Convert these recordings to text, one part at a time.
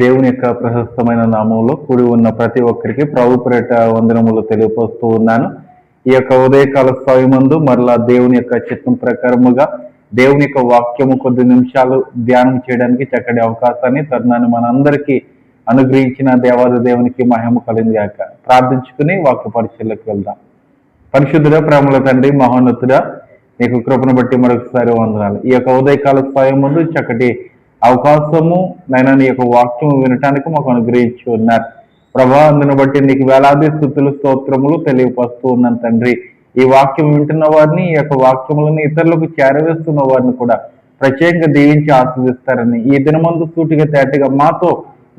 దేవుని యొక్క ప్రశస్తమైన నామంలో కూడి ఉన్న ప్రతి ఒక్కరికి ప్రభుపరేట వందనములు తెలియపరుస్తూ ఉన్నాను. ఈ యొక్క ఉదయకాల సమయమందు మరలా దేవుని యొక్క చిత్తం ప్రకారముగా దేవుని యొక్క వాక్యము కొద్ది నిమిషాలు ధ్యానం చేయడానికి చక్కటి అవకాశాన్ని తరుణాన్ని మనందరికీ అనుగ్రహించిన దేవాది దేవునికి మహిమ కాక ప్రార్థించుకుని వాక్య పరిశీలకు వెళ్దాం. పరిశుద్ధుడ ప్రేమల తండ్రి మహోన్నతుడ నీకు కృపను బట్టి మరొకసారి వందనాలు. ఈ యొక్క ఉదయకాల సమయం ముందు చక్కటి అవకాశము నైనా నీ యొక్క వాక్యం వినటానికి మాకు అనుగ్రహించి ఉన్నారు. ప్రభా అందును బట్టి నీకు వేలాది స్థుతులు స్తోత్రములు తెలియపరుస్తూ ఉన్నాను తండ్రి. ఈ వాక్యం వింటున్న వారిని ఈ యొక్క వాక్యములను ఇతరులకు చేరవేస్తున్న వారిని కూడా ప్రత్యేకంగా దీవించి ఆస్వాదిస్తారని ఈ దినమందు సూటిగా తేటగా మాతో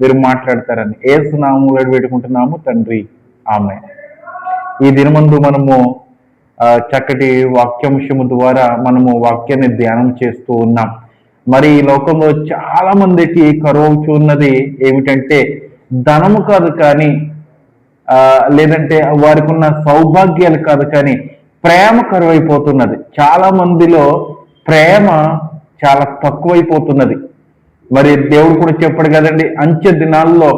మీరు మాట్లాడతారని ఏ సునామములు పెట్టుకుంటున్నాము తండ్రి. ఆమె ఈ దినమందు మనము చక్కటి వాక్యాంశము ద్వారా మనము వాక్యాన్ని ధ్యానం చేస్తూ ఉన్నాం. మరి ఈ లోకంలో చాలా మందికి కరువు ఉన్నది ఏమిటంటే ధనము కాదు కానీ ఆ, లేదంటే వారికి ఉన్న సౌభాగ్యాలు కాదు కానీ ప్రేమ కరువైపోతున్నది. చాలా మందిలో ప్రేమ చాలా తక్కువైపోతున్నది. మరి దేవుడు కూడా చెప్పాడు కదండి అంచె దినాల్లో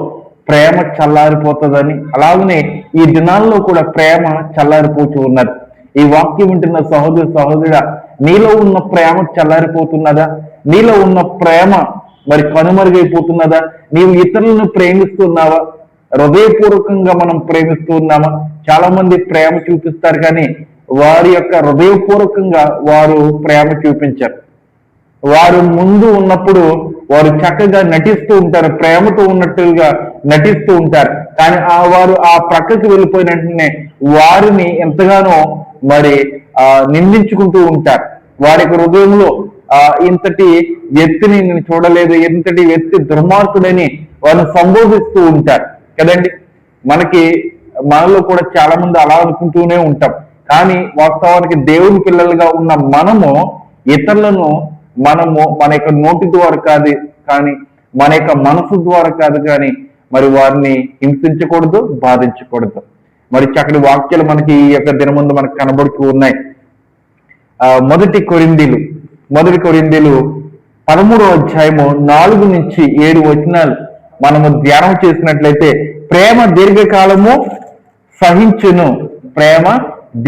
ప్రేమ చల్లారిపోతుందని. అలాగనే ఈ దినాల్లో కూడా ప్రేమ చల్లారిపోతూ ఉన్నది. ఈ వాక్యం వింటున్న సహోదరు సహోదరుడా నీలో ఉన్న ప్రేమ చల్లారిపోతున్నదా? నీలో ఉన్న ప్రేమ మరి కనుమరుగైపోతున్నదా? నీవు ఇతరులను ప్రేమిస్తున్నావా? హృదయపూర్వకంగా మనం ప్రేమిస్తూ ఉన్నామా చాలా మంది ప్రేమ చూపిస్తారు కానీ వారి యొక్క హృదయపూర్వకంగా వారు ప్రేమ చూపించారు. వారు ముందు ఉన్నప్పుడు వారు చక్కగా నటిస్తూ ఉంటారు ప్రేమతో ఉన్నట్టుగా నటిస్తూ ఉంటారు. కానీ ఆ వారు ఆ ప్రక్కకి వెళ్ళిపోయిన వెంటనే వారిని ఎంతగానో మరి ఆ నిందించుకుంటూ ఉంటారు. వారి యొక్క హృదయంలో ఆ ఇంతటి వ్యక్తిని నేను చూడలేదు ఇంతటి వ్యక్తి దుర్మార్గుడని వారిని సంబోధిస్తూ ఉంటారు. కదండి? మనకి మనలో కూడా చాలా మంది అలా అనుకుంటూనే ఉంటాం. కానీ వాస్తవానికి దేవుని పిల్లలుగా ఉన్న మనము ఇతరులను మనము మన యొక్క నోటి ద్వారా కాదు కానీ మన యొక్క మనసు ద్వారా కాదు కానీ మరి వారిని హింసించకూడదు బాధించకూడదు. మరి చక్కటి వాక్యాలు మనకి ఈ యొక్క దినముందు మనకు కనబడుతూ ఉన్నాయి. ఆ మొదటి కొరిందీలు మొదటి కొరిందీలు పదమూడో అధ్యాయము నాలుగు నుంచి ఏడు వచనాలు మనము ధ్యానం చేసినట్లయితే ప్రేమ దీర్ఘకాలము సహించును ప్రేమ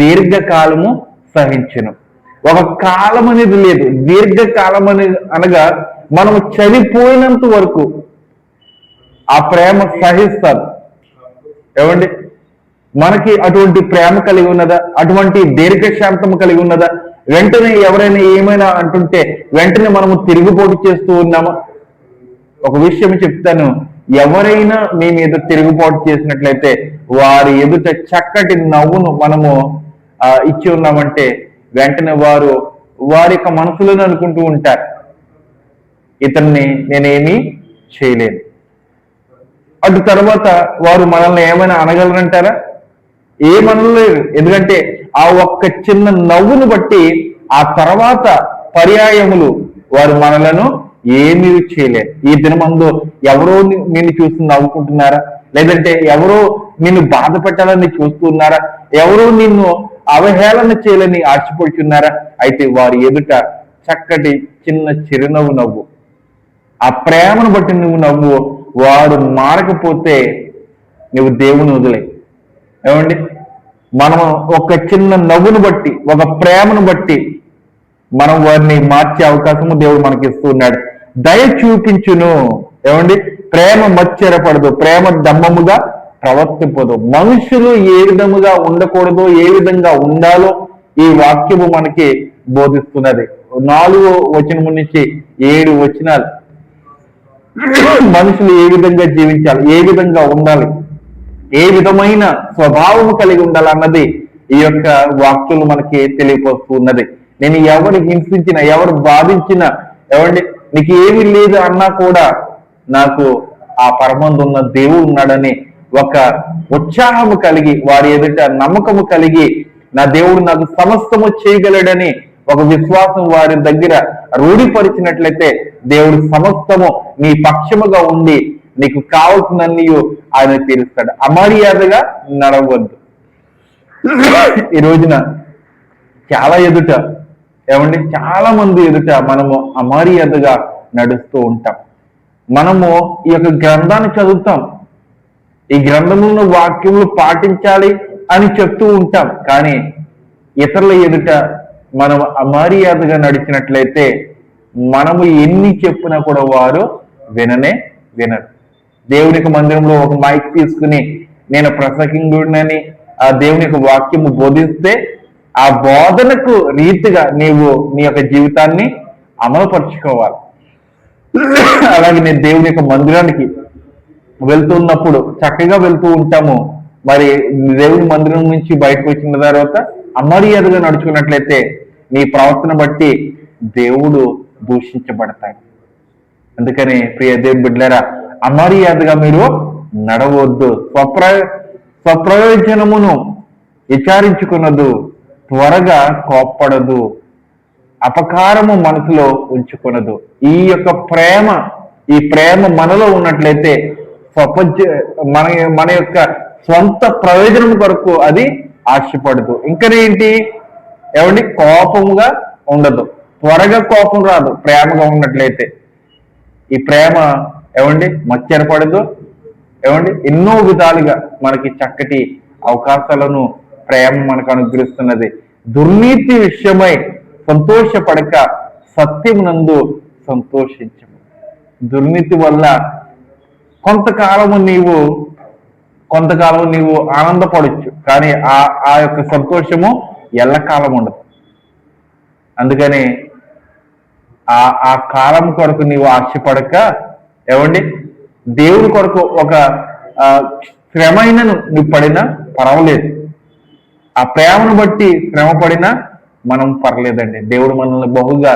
దీర్ఘకాలము సహించును. ఒక కాలం అనేది లేదు. దీర్ఘకాలం అనేది అనగా మనం చనిపోయినంత వరకు ఆ ప్రేమ సహిస్తారు. ఏమండి? మనకి అటువంటి ప్రేమ కలిగి ఉన్నదా? అటువంటి దీర్ఘశాంతం కలిగి ఉన్నదా? వెంటనే ఎవరైనా ఏమైనా అంటుంటే వెంటనే మనము తిరుగుబాటు చేస్తూ ఉన్నామా? ఒక విషయం చెప్తాను. ఎవరైనా మీ మీద తిరుగుబాటు చేసినట్లయితే వారి ఎదుట చక్కటి నవ్వును మనము ఇచ్చి ఉన్నామంటే వెంటనే వారు వారి యొక్క మనసులోనే అనుకుంటూ ఉంటారు. ఇతన్ని నేనేమీ చేయలేను. అటు తర్వాత వారు మనల్ని ఏమైనా అనగలరంటారా? ఏమనలేరు ఎందుకంటే ఆ ఒక్క చిన్న నవ్వును బట్టి ఆ తర్వాత పర్యాయములు వారు మనలను ఏమీ చేయలేరు. ఈ దినమందు ఎవరో నిన్ను చూసి నవ్వుకుంటున్నారా? లేదంటే ఎవరో నిన్ను బాధ పెట్టాలని చూస్తున్నారా? ఎవరో నిన్ను అవహేళన చేయాలని ఆశపడుతున్నారా అయితే వారి ఎదుట చక్కటి చిన్న చిరునవ్వు నవ్వు. ఆ ప్రేమను బట్టి నువ్వు నవ్వు. వాడు మారకపోతే నువ్వు దేవుని వదిలే. ఏమండి? మనం ఒక చిన్న నవ్వును బట్టి ఒక ప్రేమను బట్టి మనం వారిని మార్చే అవకాశము దేవుడు మనకి ఇస్తున్నాడు దయ చూపించును. ఏమండి? ప్రేమ మచ్చరపడదు. ప్రేమ దమ్మముగా ప్రవర్తింపదు. మనుషులు ఏ విధముగా ఉండకూడదు ఏ విధంగా ఉండాలో ఈ వాక్యము మనకి బోధిస్తున్నది. నాలుగో వచనము నుంచి ఏడు వచనాలు. మనుషులు ఏ విధంగా జీవించాలి? ఏ విధంగా ఉండాలి? ఏ విధమైన స్వభావం కలిగి ఉండాలన్నది ఈ యొక్క వాక్యులు మనకి తెలియపరుస్తున్నది. నేను ఎవరు హింసించిన ఎవరు బాధించిన ఎవరిని నీకు ఏమీ లేదు అన్నా కూడా నాకు ఆ పరమందు ఉన్న దేవుడు ఉన్నాడని ఒక ఉత్సాహము కలిగి వారి ఎదుట నమ్మకము కలిగి నా దేవుడు నాకు సమస్తము చేయగలడని ఒక విశ్వాసం వారి దగ్గర రూఢిపరిచినట్లయితే దేవుడు సమస్తము నీ పక్షముగా ఉండి నీకు కావలసినన్ని ఆయన తీరుస్తాడు. అమర్యాదగా నడవద్దు. ఈ రోజున చాలా ఎదుట ఏమండి? చాలా మంది ఎదుట మనము అమర్యాదగా నడుస్తూ ఉంటాం. మనము ఈ యొక్క గ్రంథాన్ని చదువుతాం. ఈ గ్రంథములను వాక్యములు పాటించాలి అని చెప్తూ ఉంటాం. కానీ ఇతరుల ఎదుట మనం అమర్యాదగా నడిచినట్లయితే మనము ఎన్ని చెప్పినా కూడా వారు విననే వినరు. దేవునికి మందిరంలో ఒక మైక్ తీసుకుని నేను ప్రసంగింగుడినని ఆ దేవుని యొక్క వాక్యము బోధిస్తే ఆ బోధనకు రీతిగా నీవు నీ యొక్క జీవితాన్ని అమలుపరుచుకోవాలి. అలాగే నేను దేవుని యొక్క మందిరానికి వెళ్తున్నప్పుడు చక్కగా వెళ్తూ ఉంటాము. మరి దేవుని మందిరం నుంచి బయటకు వచ్చిన తర్వాత అమర్యాదగా నడుచుకున్నట్లయితే నీ ప్రవర్తన బట్టి దేవుడు దూషించబడతాడు. అందుకని ప్రియ దేవుని బిడ్డలారా అమర్యాదగా మీరు నడవద్దు. స్వప్ర స్వప్రయోజనమును విచారించుకున్నదు త్వరగా కోప్పడదు అపకారము మనసులో ఉంచుకొనదు ఈ యొక్క ప్రేమ ఈ ప్రేమ మనలో ఉన్నట్లయితే ప్రపంచ మన మన యొక్క స్వంత ప్రయోజనం కొరకు అది ఆశపడదు. ఇంకనేంటి ఏమండి? కోపంగా ఉండదు. త్వరగా కోపం రాదు. ప్రేమగా ఉన్నట్లయితే. ఈ ప్రేమ ఏమండి? మచ్చరపడదు ఏమండి? ఎన్నో విధాలుగా మనకి చక్కటి అవకాశాలను ప్రేమ మనకు అనుగ్రహిస్తున్నది. దుర్నీతి విషయమై సంతోషపడక సత్యం నందు సంతోషించము. దుర్నీతి వల్ల కొంతకాలము నీవు కొంతకాలం నీవు ఆనందపడచ్చు కానీ ఆ ఆ యొక్క సంతోషము ఎల్లకాలం ఉండదు. అందుకని ఆ ఆ కాలం కొరకు నీవు ఆశపడక ఏమండి? దేవుడి కొరకు ఒక శ్రమైనను నువ్వు పడినా పర్వాలేదు. ఆ ప్రేమను బట్టి శ్రమ పడినా మనం పర్లేదండి. దేవుడు మనల్ని బహుగా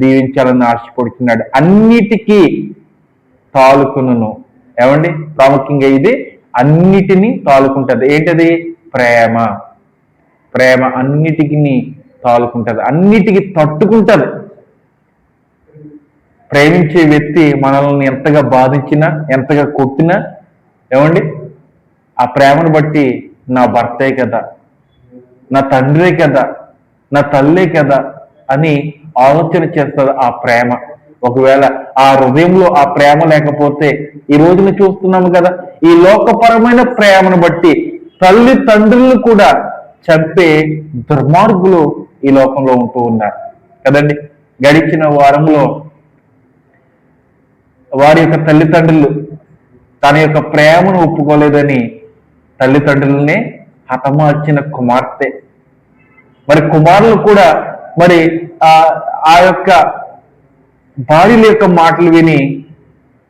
దీవించాలని ఆశపడుతున్నాడు అన్నిటికీ తాలుకును ఏమండి? ప్రాముఖ్యంగా ఇది అన్నిటినీ తాలుకుంటుంది. ఏంటది? ప్రేమ. ప్రేమ అన్నిటికి తాలుకుంటుంది. అన్నిటికీ తట్టుకుంటుంది. ప్రేమించే వ్యక్తి మనల్ని ఎంతగా బాధించినా ఎంతగా కొట్టినా ఏమండి? ఆ ప్రేమను బట్టి నా భర్తే కదా నా తండ్రే కదా నా తల్లే కదా అని ఆలోచన చేస్తుంది ఆ ప్రేమ. ఒకవేళ ఆ హృదయంలో ఆ ప్రేమ లేకపోతే ఈ రోజున చూస్తున్నాము కదా ఈ లోకపరమైన ప్రేమను బట్టి తల్లి తండ్రులను కూడా చంపే దుర్మార్గులు ఈ లోకంలో ఉంటూ ఉన్నారు. కదండి? గడిచిన వారంలో వారి యొక్క తల్లిదండ్రులు తన యొక్క ప్రేమను ఒప్పుకోలేదని తల్లిదండ్రులనే హతమార్చిన కుమార్తె. మరి కుమారులు కూడా మరి ఆ ఆ యొక్క భార్యల యొక్క మాటలు విని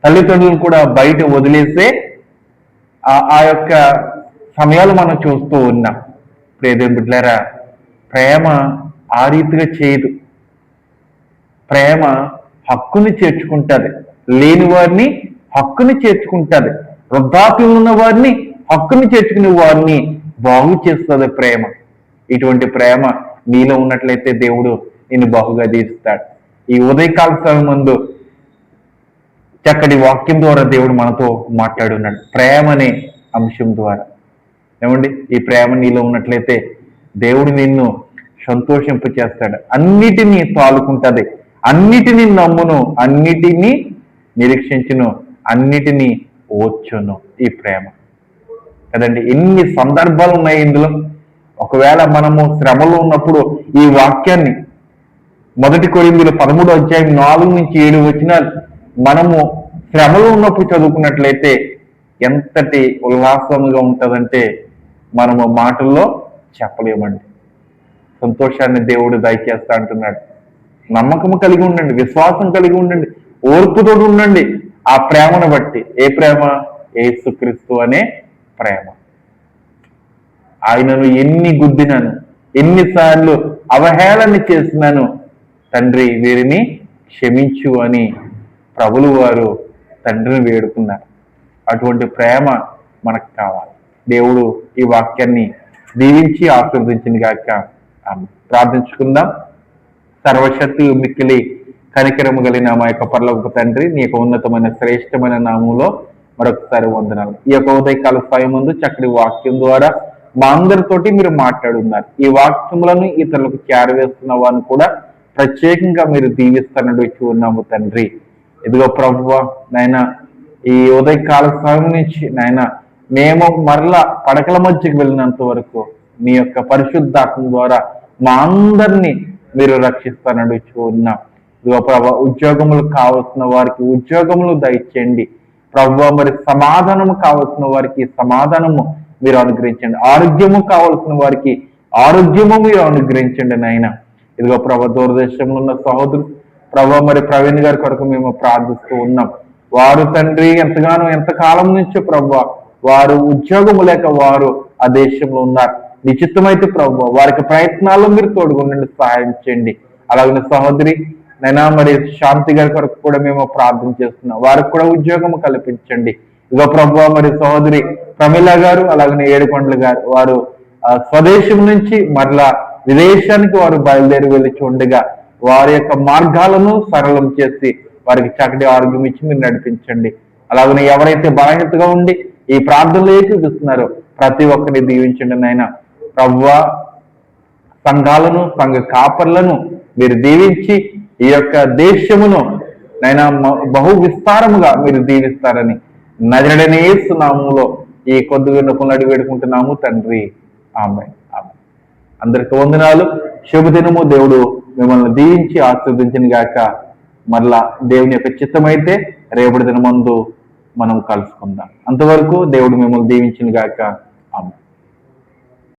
తల్లిదండ్రులను కూడా బయట వదిలేస్తే ఆ ఆ యొక్క సమయాలు మనం చూస్తూ ఉన్నాం. ప్రేదేం బిడ్డలారా ప్రేమ ఆ రీతిగా చేయదు. ప్రేమ హక్కుని చేర్చుకుంటుంది. లేని వారిని హక్కుని చేర్చుకుంటుంది. వృద్ధాప్యం ఉన్న వారిని హక్కుని చేర్చుకునే వారిని బాగు చేస్తుంది ప్రేమ. ఇటువంటి ప్రేమ నీలో ఉన్నట్లయితే దేవుడు నిన్ను బాగుగా తీస్తాడు ఈ ఉదయకాల సమయం ముందు చక్కటి వాక్యం ద్వారా దేవుడు మనతో మాట్లాడున్నాడు. ప్రేమ అనే అంశం ద్వారా. ఏమండి? ఈ ప్రేమ నీలో ఉన్నట్లయితే దేవుడు నిన్ను సంతోషింప చేస్తాడు. అన్నిటినీ తాలుకుంటుంది. అన్నిటినీ నమ్మును. అన్నిటినీ నిరీక్షించును. అన్నిటినీ ఓచును ఈ ప్రేమ. కదండి? ఎన్ని సందర్భాలు ఉన్నాయి ఇందులో? ఒకవేళ మనము శ్రమలో ఉన్నప్పుడు ఈ వాక్యాన్ని మొదటి కొరిందులు పదమూడు అధ్యాయం నాలుగు నుంచి ఏడు వచ్చిన మనము శ్రమలో ఉన్నప్పుడు చదువుకున్నట్లయితే ఎంతటి ఉల్లాసముగా ఉంటుందంటే మనము మాటల్లో చెప్పలేమండి. సంతోషాన్ని దేవుడు దయచేస్తా అంటున్నాడు. నమ్మకం కలిగి ఉండండి విశ్వాసం కలిగి ఉండండి ఓర్పుతో ఉండండి. ఆ ప్రేమను బట్టి. ఏ ప్రేమ? ఏసుక్రీస్తు అనే ప్రేమ. ఆయనను ఎన్ని గుద్దినాను ఎన్నిసార్లు అవహేళన చేసినాను తండ్రి వీరిని క్షమించు అని ప్రభులు వారు తండ్రిని వేడుకున్నారు. అటువంటి ప్రేమ మనకు కావాలి. దేవుడు ఈ వాక్యాన్ని దీవించి ఆశీర్వదించింది గాక ప్రార్థించుకుందాం. సర్వశక్తి మిక్కిలి కనికరము కలిగిన మా యొక్క పర్లోక తండ్రి నీ యొక్క ఉన్నతమైన శ్రేష్టమైన నామంలో మరొకసారి వందనాలు. ఈ యొక్క ఉదయకాల స్వయం ముందు చక్కటి వాక్యం ద్వారా మా అందరితోటి మీరు మాట్లాడున్నారు. ఈ వాక్యములను ఇతరులకు చేరవేస్తున్న వారిని కూడా ప్రత్యేకంగా మీరు దీవిస్తానని వచ్చి ఉన్నాము తండ్రి. ఇదిగో ప్రభువ నాయన ఈ ఉదయకాల సమయం నుంచి నాయన మేము మరలా పడకల మధ్యకి వెళ్ళినంత వరకు మీ యొక్క పరిశుద్ధాత్మ ద్వారా మా అందరినీ మీరు రక్షిస్తానని ఉన్నాం. ఇదిగో ప్రభ ఉద్యోగములు కావలసిన వారికి ఉద్యోగములు దయచేయండి. ప్రభు మరి సమాధానము కావలసిన వారికి సమాధానము మీరు అనుగ్రహించండి. ఆరోగ్యము కావలసిన వారికి ఆరోగ్యము మీరు అనుగ్రహించండి నాయన. ఇదిగో ప్రభు దూరదేశంలో ఉన్న సహోదరు ప్రభు మరి ప్రవీణ్ గారి కొరకు మేము ప్రార్థిస్తూ ఉన్నాం. వారు తండ్రి ఎంతగానో ఎంతకాలం నుంచో ప్రభు వారు ఉద్యోగము లేక వారు ఆ దేశంలో ఉన్నారు. నిశ్చితమైతే ప్రభు వారికి ప్రయత్నాలు మీరు తోడుగుండండి సహాయం చేయండి. అలాగే సహోదరి నైనా మరి శాంతి గారి కొరకు కూడా మేము ప్రార్థన చేస్తున్నాం. వారికి కూడా ఉద్యోగం కల్పించండి. ఇక ప్రభు మరి సహోదరి ప్రమిళ గారు అలాగనే ఏడుకొండల గారు వారు స్వదేశం నుంచి మరలా విదేశానికి వారు బయలుదేరి వెళ్ళి చూడగా వారి యొక్క మార్గాలను సరళం చేసి వారికి చక్కటి ఆరోగ్యం ఇచ్చి మీరు నడిపించండి. అలాగనే ఎవరైతే బలహీనతగా ఉండి ఈ ప్రార్థనలు ఏకీపిస్తున్నారో ప్రతి ఒక్కరిని దీవించండి నాయన. ప్రవ్వ సంఘాలను సంఘ కాపర్లను మీరు దీవించి ఈ యొక్క దేశమును నైనా బహు విస్తారముగా మీరు దీవిస్తారని నజరడనే నామంలో ఈ కొద్ది విన్నపములు అడిగి వేడుకుంటున్నాము తండ్రి. ఆమె అందరికి వందనాలు. శుభదినము. దేవుడు మిమ్మల్ని దీవించి ఆశీర్వదించిన గాక మరలా దేవుని యొక్క చిత్తమైతే రేపటి దినమందు మనం కలుసుకుందాం. అంతవరకు దేవుడు మిమ్మల్ని దీవించిన గాక